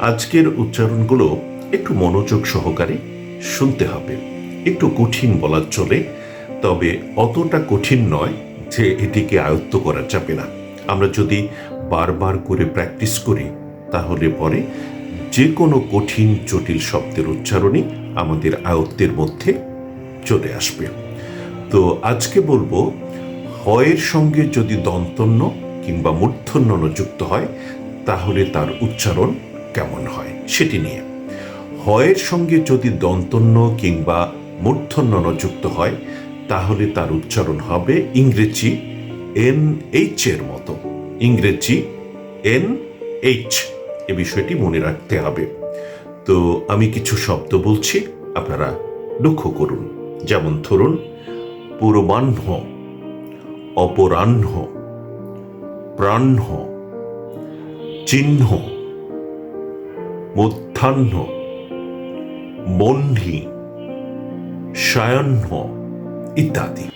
আজকের উচ্চারণগুলো একটু মনোযোগ সহকারে শুনতে হবে। একটু কঠিন বলা চলে, তবে অতটা কঠিন নয় যে এটিকে আয়ত্ত করা যাবে না। আমরা যদি বারবার করে প্র্যাকটিস করি, তাহলে পরে যে কোনো কঠিন, জটিল শব্দের উচ্চারণই আমাদের আয়ত্তের মধ্যে চলে আসবে। তো আজকে বলব, হয়ের সঙ্গে যদি দন্তন্য কিংবা মূর্ধন্য যুক্ত হয়, তাহলে তার উচ্চারণ কেমন হয় সেটি নিয়ে। হয়ের সঙ্গে যদি দন্তন্য কিংবা মূর্ধন্য যুক্ত হয়, তাহলে তার উচ্চারণ হবে ইংরেজি এন এইচ এর মতো। ইংরেজি এন এইচ এ বিষয়টি মনে রাখতে হবে। তো আমি কিছু শব্দ বলছি, আপনারা লক্ষ্য করুন। যেমন ধরুন পূর্বাহ্ন অপরাহ্ন, প্রাহ্ন, চিহ্ন। মধ্যাহ্ন বন্ধি সায়াহ্ন ইত্যাদি।